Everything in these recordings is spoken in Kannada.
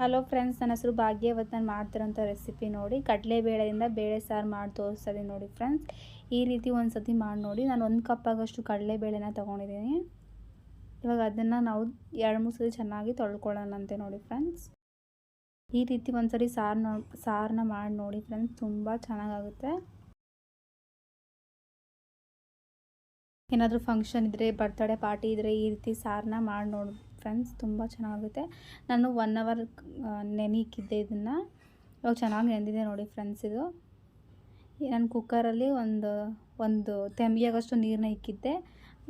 ಹಲೋ ಫ್ರೆಂಡ್ಸ್, ನನ್ನ ಹೆಸರು ಭಾಗ್ಯವತ್ ನಾನು ಮಾಡ್ತಿರೋಂಥ ರೆಸಿಪಿ ನೋಡಿ, ಕಡಲೆಬೇಳೆಯಿಂದ ಬೇಳೆ ಸಾರು ಮಾಡಿ ತೋರಿಸ್ತದೆ ನೋಡಿ ಫ್ರೆಂಡ್ಸ್. ಈ ರೀತಿ ಒಂದು ಸತಿ ಮಾಡಿ ನೋಡಿ. ನಾನು ಒಂದು ಕಪ್ ಆಗೋಷ್ಟು ಕಡಲೆಬೇಳೆನ ತೊಗೊಂಡಿದ್ದೀನಿ. ಇವಾಗ ಅದನ್ನು ನಾವು ಎರಡು ಮೂರು ಸತಿ ಚೆನ್ನಾಗಿ ತೊಳ್ಕೊಳ್ಳೋಣಂತೆ ನೋಡಿ ಫ್ರೆಂಡ್ಸ್. ಈ ರೀತಿ ಒಂದು ಸರಿ ಸಾರು ನೋ ಸಾರನ್ನ ಮಾಡಿ ನೋಡಿ ಫ್ರೆಂಡ್ಸ್, ತುಂಬ ಚೆನ್ನಾಗಾಗುತ್ತೆ. ಏನಾದರೂ ಫಂಕ್ಷನ್ ಇದ್ದರೆ ಬರ್ತಡೇ ಪಾರ್ಟಿ ಇದ್ದರೆ ಈ ರೀತಿ ಸಾರನ್ನ ಮಾಡಿ ನೋಡಿ. ಫ್ರೆಂಡ್ಸ್ ತುಂಬ ಚೆನ್ನಾಗುತ್ತೆ. ನಾನು ಒನ್ ಅವರ್ ನೆನಿಕ್ಕಿದ್ದೆ ಇದನ್ನು. ಇವಾಗ ಚೆನ್ನಾಗಿ ನೆಂದಿದೆ ನೋಡಿ ಫ್ರೆಂಡ್ಸ್ ಇದು. ನಾನು ಕುಕ್ಕರಲ್ಲಿ ಒಂದು ಒಂದು ತೆಂಬಿಯಾಗಷ್ಟು ನೀರನ್ನ ಇಕ್ಕಿದ್ದೆ.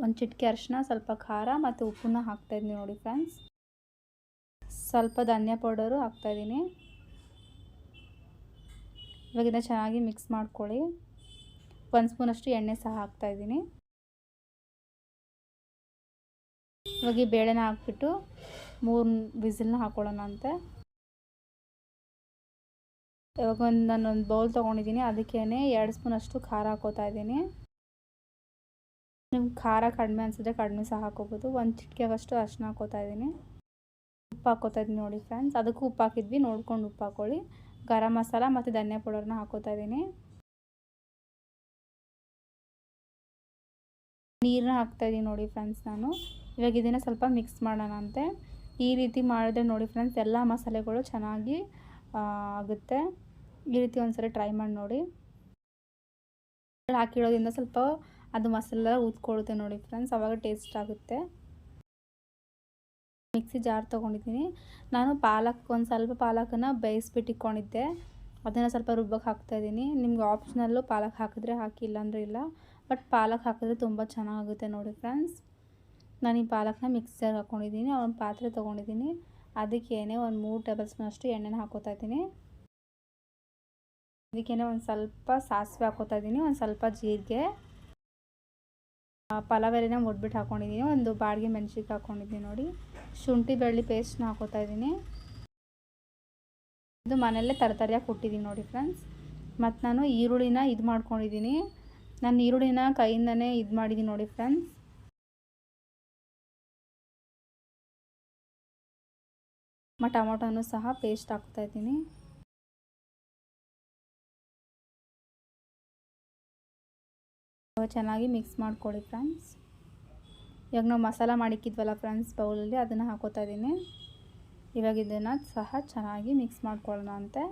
ಒಂದು ಚಿಟಿಕೆ ಅರಿಶಿನ, ಸ್ವಲ್ಪ ಖಾರ ಮತ್ತು ಉಪ್ಪನ್ನ ಹಾಕ್ತಾಯಿದ್ದೀನಿ ನೋಡಿ ಫ್ರೆಂಡ್ಸ್. ಸ್ವಲ್ಪ ಧನ್ಯ ಪೌಡರು ಹಾಕ್ತಾಯಿದ್ದೀನಿ ಇವಾಗ ಇದನ್ನು ಚೆನ್ನಾಗಿ ಮಿಕ್ಸ್ ಮಾಡ್ಕೊಳ್ಳಿ. ಒಂದು ಸ್ಪೂನಷ್ಟು ಎಣ್ಣೆ ಸಹ ಹಾಕ್ತಾಯಿದ್ದೀನಿ ಇವಾಗ ಈ ಬೇಳೆನ ಹಾಕ್ಬಿಟ್ಟು ಮೂರು ವಿಸಿಲ್ನ ಹಾಕ್ಕೊಳ್ಳೋಣ ಅಂತ. ಇವಾಗ ಒಂದು ನಾನೊಂದು ಬೌಲ್ ತೊಗೊಂಡಿದ್ದೀನಿ. ಅದಕ್ಕೇ ಎರಡು ಸ್ಪೂನ್ ಅಷ್ಟು ಖಾರ ಹಾಕೋತಾ ಇದ್ದೀನಿ. ನಿಮ್ಗೆ ಖಾರ ಕಡಿಮೆ ಅನಿಸಿದ್ರೆ ಕಡಿಮೆ ಸಹ ಹಾಕೋಬೋದು. ಒಂದು ಚಿಟಿಕೆಗಷ್ಟು ಅರ್ಶಿನ ಹಾಕೋತಾ ಇದ್ದೀನಿ. ಉಪ್ಪು ಹಾಕೋತಾ ಇದ್ದೀನಿ ನೋಡಿ ಫ್ರೆಂಡ್ಸ್. ಅದಕ್ಕೂ ಉಪ್ಪು ಹಾಕಿದ್ವಿ. ನೋಡ್ಕೊಂಡು ಉಪ್ಪು ಹಾಕೊಳ್ಳಿ. ಗರಂ ಮಸಾಲ ಮತ್ತು ಧನಿಯಾ ಪೌಡರ್ನ ಹಾಕೋತಾ ಇದ್ದೀನಿ. ನೀರನ್ನ ಹಾಕ್ತಾಯಿದ್ದೀನಿ ನೋಡಿ ಫ್ರೆಂಡ್ಸ್ ನಾನು. ಇವಾಗ ಇದನ್ನು ಸ್ವಲ್ಪ ಮಿಕ್ಸ್ ಮಾಡೋಣ ಅಂತೆ. ಈ ರೀತಿ ಮಾಡಿದ್ರೆ ನೋಡಿ ಫ್ರೆಂಡ್ಸ್ ಎಲ್ಲ ಮಸಾಲೆಗಳು ಚೆನ್ನಾಗಿ ಆಗುತ್ತೆ. ಈ ರೀತಿ ಒಂದ್ಸರಿ ಟ್ರೈ ಮಾಡಿ ನೋಡಿ. ಹಾಕಿಡೋದ್ರಿಂದ ಸ್ವಲ್ಪ ಅದು ಮಸಾಲೆ ಊದ್ಕೊಳ್ಳುತ್ತೆ ನೋಡಿ ಫ್ರೆಂಡ್ಸ್ ಅವಾಗ ಟೇಸ್ಟ್ ಆಗುತ್ತೆ. ಮಿಕ್ಸಿ ಜಾರ್ ತೊಗೊಂಡಿದ್ದೀನಿ. ನಾನು ಪಾಲಕ್, ಒಂದು ಸ್ವಲ್ಪ ಪಾಲಕನ್ನು ಬೇಯಿಸ್ಬಿಟ್ಟು ಇಟ್ಕೊಂಡಿದ್ದೆ ಅದನ್ನು ಸ್ವಲ್ಪ ರುಬ್ಬಕ್ಕೆ ಹಾಕ್ತಾಯಿದ್ದೀನಿ ನಿಮ್ಗೆ ಆಪ್ಷನಲ್ಲು ಪಾಲಕ್ ಹಾಕಿದ್ರೆ ಹಾಕಿ ಇಲ್ಲಾಂದ್ರೆ ಇಲ್ಲ. ಬಟ್ ಪಾಲಕ್ ಹಾಕಿದ್ರೆ ತುಂಬ ಚೆನ್ನಾಗುತ್ತೆ ನೋಡಿ ಫ್ರೆಂಡ್ಸ್ ನಾನು ಈ ಪಾಲಕ್ನ ಮಿಕ್ಸರ್ ಹಾಕ್ಕೊಂಡಿದ್ದೀನಿ ಒಂದು ಪಾತ್ರೆ ತೊಗೊಂಡಿದ್ದೀನಿ. ಅದಕ್ಕೇನೆ ಒಂದು ಮೂರು ಟೇಬಲ್ ಸ್ಪೂನ್ ಎಣ್ಣೆನ ಹಾಕೋತಾ ಇದ್ದೀನಿ. ಅದಕ್ಕೇನೆ ಒಂದು ಸ್ವಲ್ಪ ಸಾಸಿವೆ ಹಾಕೋತಾ ಇದ್ದೀನಿ, ಒಂದು ಸ್ವಲ್ಪ ಜೀರಿಗೆ. ಪಲಾವ್ ಎಲೆನ ಮುಡ್ಬಿಟ್ಟು ಹಾಕ್ಕೊಂಡಿದ್ದೀನಿ ಒಂದು ಬಾಡಿಗೆ ಮೆಣಸಿಗೆ ಹಾಕ್ಕೊಂಡಿದ್ದೀನಿ ನೋಡಿ. ಶುಂಠಿ ಬೆಳ್ಳಿ ಪೇಸ್ಟ್ನ ಹಾಕೋತಾ ಇದ್ದೀನಿ. ಇದು ಮನೆಯಲ್ಲೇ ತರತರಿಯಾಗಿ ಕೊಟ್ಟಿದ್ದೀನಿ ನೋಡಿ ಫ್ರೆಂಡ್ಸ್. ಮತ್ತು ನಾನು ಈರುಳ್ಳಿನ ಇದು ಮಾಡ್ಕೊಂಡಿದ್ದೀನಿ. ನಾನು ಈರುಳ್ಳಿನ ಕೈಯಿಂದನೇ ಇದು ಮಾಡಿದ್ದೀನಿ ನೋಡಿ ಫ್ರೆಂಡ್ಸ್. ಟೊಮೊಟೊನೂ ಸಹ ಪೇಸ್ಟ್ ಹಾಕ್ತಾ ಇದ್ದೀನಿ. ಚೆನ್ನಾಗಿ ಮಿಕ್ಸ್ ಮಾಡ್ಕೊಳ್ಳಿ ಫ್ರೆಂಡ್ಸ್. ಇವಾಗ ನಾವು ಮಸಾಲ ಮಾಡಿಕ್ಕಿದ್ವಲ್ಲ ಫ್ರೆಂಡ್ಸ್ ಬೌಲಲ್ಲಿ ಅದನ್ನು ಹಾಕೋತಾ ಇದ್ದೀನಿ. ಇವಾಗ ಇದನ್ನು ಸಹ ಚೆನ್ನಾಗಿ ಮಿಕ್ಸ್ ಮಾಡ್ಕೊಳ್ಳೋಣ ಅಂತೆ.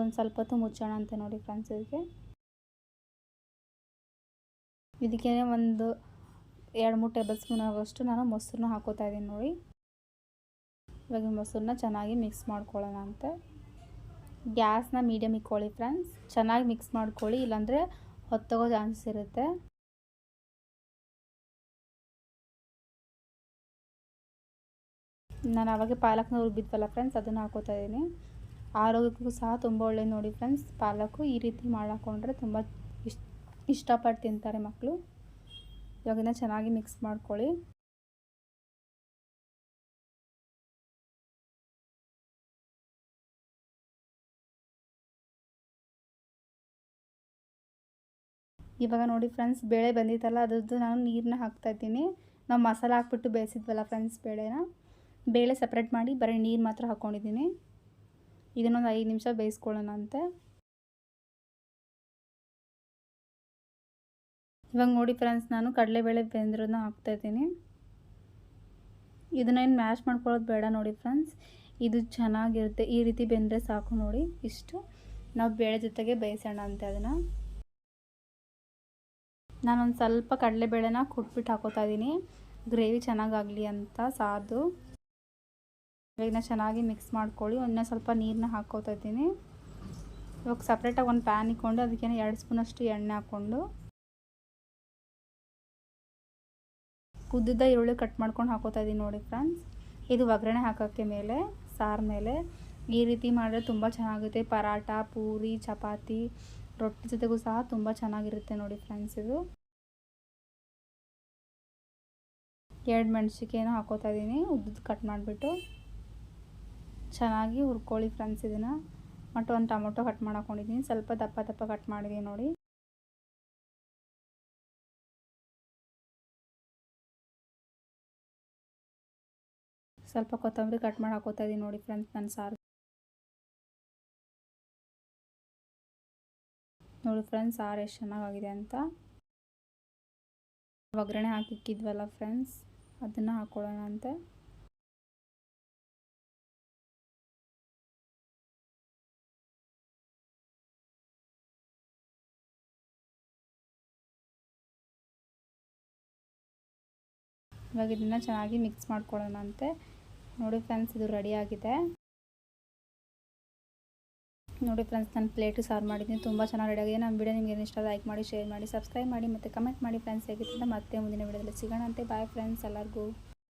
ಒಂದು ಸ್ವಲ್ಪ ಹೊತ್ತು ಮುಚ್ಚೋಣ ಅಂತೆ ನೋಡಿ ಫ್ರೆಂಡ್ಸ್ ಇದಕ್ಕೆ ಇದಕ್ಕೆ ಒಂದು ಎರಡು ಮೂರು ಟೇಬಲ್ ಸ್ಪೂನ್ ಆಗೋಷ್ಟು ನಾನು ಮೊಸರನ್ನ ಹಾಕೋತಾ ಇದ್ದೀನಿ ನೋಡಿ. ಇವಾಗ ಮೊಸರನ್ನ ಚೆನ್ನಾಗಿ ಮಿಕ್ಸ್ ಮಾಡ್ಕೊಳ್ಳೋಣ ಅಂತೆ. ಗ್ಯಾಸ್ನ ಮೀಡಿಯಮ್ ಇಕ್ಕೊಳ್ಳಿ ಫ್ರೆಂಡ್ಸ್ ಚೆನ್ನಾಗಿ ಮಿಕ್ಸ್ ಮಾಡ್ಕೊಳ್ಳಿ, ಇಲ್ಲಾಂದರೆ ಹೊತ್ತೋಗೋ ಚಾನ್ಸ್ ಇರುತ್ತೆ. ನಾನು ಆವಾಗ ಪಾಲಕ್ನ ರುಬ್ಬಿದ್ವಲ್ಲ ಫ್ರೆಂಡ್ಸ್ ಅದನ್ನು ಹಾಕೋತಾ ಇದ್ದೀನಿ. ಆರೋಗ್ಯಕ್ಕೂ ಸಹ ತುಂಬ ಒಳ್ಳೆಯದು ನೋಡಿ ಫ್ರೆಂಡ್ಸ್ ಪಾಲಕ್ಕು ಈ ರೀತಿ ಮಾಡಾಕೊಂಡ್ರೆ ತುಂಬ ಇಷ್ಟ ಇಷ್ಟಪಟ್ಟು ತಿಂತಾರೆ ಮಕ್ಕಳು. ಇವಾಗಿನ ಚೆನ್ನಾಗಿ ಮಿಕ್ಸ್ ಮಾಡ್ಕೊಳ್ಳಿ. ಇವಾಗ ನೋಡಿ ಫ್ರೆಂಡ್ಸ್ ಬೇಳೆ ಬಂದಿತ್ತಲ್ಲ, ಅದ್ರದ್ದು ನಾನು ನೀರನ್ನ ಹಾಕ್ತಾಯಿದ್ದೀನಿ ನಾವು ಮಸಾಲ ಹಾಕ್ಬಿಟ್ಟು ಬೇಯಿಸಿದ್ವಲ್ಲ ಫ್ರೆಂಡ್ಸ್ ಬೇಳೆನ. ಬೇಳೆ ಸಪ್ರೇಟ್ ಮಾಡಿ ಬರೀ ನೀರು ಮಾತ್ರ ಹಾಕ್ಕೊಂಡಿದ್ದೀನಿ ಇದನ್ನೊಂದು ಐದು ನಿಮಿಷ ಬೇಯಿಸ್ಕೊಳ್ಳೋಣ ಅಂತೆ ಇವಾಗ ನೋಡಿ ಫ್ರೆಂಡ್ಸ್ ನಾನು ಕಡಲೆಬೇಳೆ ಬೆಂದ್ರೂ ಹಾಕ್ತಾಯಿದ್ದೀನಿ ಇದನ್ನೇನು ಮ್ಯಾಶ್ ಮಾಡ್ಕೊಳ್ಳೋದು ಬೇಡ ನೋಡಿ ಫ್ರೆಂಡ್ಸ್ ಇದು ಚೆನ್ನಾಗಿರುತ್ತೆ. ಈ ರೀತಿ ಬೆಂದರೆ ಸಾಕು ನೋಡಿ ಇಷ್ಟು. ನಾವು ಬೇಳೆ ಜೊತೆಗೆ ಬೇಯಿಸೋಣ ಅಂತೆ ಅದನ್ನು. ನಾನೊಂದು ಸ್ವಲ್ಪ ಕಡಲೆಬೇಳೆನ ಕುಟ್ಬಿಟ್ಟು ಹಾಕೋತಾ ಇದ್ದೀನಿ. ಗ್ರೇವಿ ಚೆನ್ನಾಗಾಗಲಿ ಅಂತ ಸಾದು. ಇವಾಗ ಚೆನ್ನಾಗಿ ಮಿಕ್ಸ್ ಮಾಡ್ಕೊಳ್ಳಿ. ಒಂದೇ ಸ್ವಲ್ಪ ನೀರನ್ನ ಹಾಕೋತಾ ಇದ್ದೀನಿ. ಇವಾಗ ಸಪ್ರೇಟಾಗಿ ಒಂದು ಪ್ಯಾನ್ ಇಕ್ಕೊಂಡು ಅದಕ್ಕೆ ಎರಡು ಸ್ಪೂನಷ್ಟು ಎಣ್ಣೆ ಹಾಕ್ಕೊಂಡು ಉದ್ದಿದ್ದ ಈರುಳ್ಳಿ ಕಟ್ ಮಾಡ್ಕೊಂಡು ಹಾಕೋತಾ ಇದ್ದೀನಿ ನೋಡಿ ಫ್ರೆಂಡ್ಸ್ ಇದು ಒಗ್ಗರಣೆ ಹಾಕೋಕ್ಕೆ ಮೇಲೆ, ಸಾರ್ ಮೇಲೆ. ಈ ರೀತಿ ಮಾಡಿದ್ರೆ ತುಂಬ ಚೆನ್ನಾಗುತ್ತೆ. ಪರಾಟ ಪೂರಿ, ಚಪಾತಿ, ರೊಟ್ಟಿ ಜೊತೆಗೂ ಸಹ ತುಂಬ ಚೆನ್ನಾಗಿರುತ್ತೆ ನೋಡಿ ಫ್ರೆಂಡ್ಸ್ ಇದು. ಎರಡು ಮೆಣಸಿಕೆನೂ ಹಾಕೋತಾ ಇದ್ದೀನಿ ಉದ್ದದ ಕಟ್ ಮಾಡಿಬಿಟ್ಟು ಚೆನ್ನಾಗಿ ಹುರ್ಕೊಳ್ಳಿ ಫ್ರೆಂಡ್ಸ್ ಇದನ್ನು. ಮತ್ತು ಒಂದು ಟೊಮೊಟೊ ಕಟ್ ಮಾಡ್ಕೊಂಡಿದ್ದೀನಿ ಸ್ವಲ್ಪ ದಪ್ಪ ದಪ್ಪ ಕಟ್ ಮಾಡಿದ್ದೀನಿ ನೋಡಿ. ಸ್ವಲ್ಪ ಕೊತ್ತಂಬರಿ ಕಟ್ ಮಾಡಿ ಹಾಕೋತಾ ಇದೀನಿ ನೋಡಿ ಫ್ರೆಂಡ್ಸ್ ನನ್ನ ಸಾರು. ನೋಡಿ ಫ್ರೆಂಡ್ಸ್ ಸಾರು ಎಷ್ಟು ಚೆನ್ನಾಗಾಗಿದೆ ಅಂತ. ಒಗ್ಗರಣೆ ಹಾಕಿಕ್ಕಿದ್ವಲ್ಲ ಫ್ರೆಂಡ್ಸ್ ಅದನ್ನು ಹಾಕ್ಕೊಳ್ಳೋಣ ಅಂತೆ. ಇವಾಗ ಇದನ್ನು ಚೆನ್ನಾಗಿ ಮಿಕ್ಸ್ ಮಾಡ್ಕೊಳ್ಳೋಣ ಅಂತೆ. ನೋಡಿ ಫ್ರೆಂಡ್ಸ್, ಇದು ರೆಡಿ ಆಗಿದೆ. ನೋಡಿ ಫ್ರೆಂಡ್ಸ್, ನಾನು ಪ್ಲೇಟ್ ಸಾರು ಮಾಡಿದ್ದೀನಿ. ತುಂಬ ಚೆನ್ನಾಗಿ ರೆಡಿ ಆಗಿದೆ. ನಮ್ಮ ವಿಡಿಯೋ ನಿಮಗೆ ಇಷ್ಟ ಲೈಕ್ ಮಾಡಿ ಶೇರ್ ಮಾಡಿ ಸಬ್ಸ್ಕ್ರೈಬ್ ಮಾಡಿ ಮತ್ತು ಕಮೆಂಟ್ ಮಾಡಿ ಫ್ರೆಂಡ್ಸ್ ಹೇಗಿತ್ತು ಮತ್ತೆ ಮುಂದಿನ ವಿಡಿಯೋದಲ್ಲಿ ಸಿಗೋಣ ಅಂತೆ. ಬಾಯ್ ಫ್ರೆಂಡ್ಸ್ ಎಲ್ಲರಿಗೂ.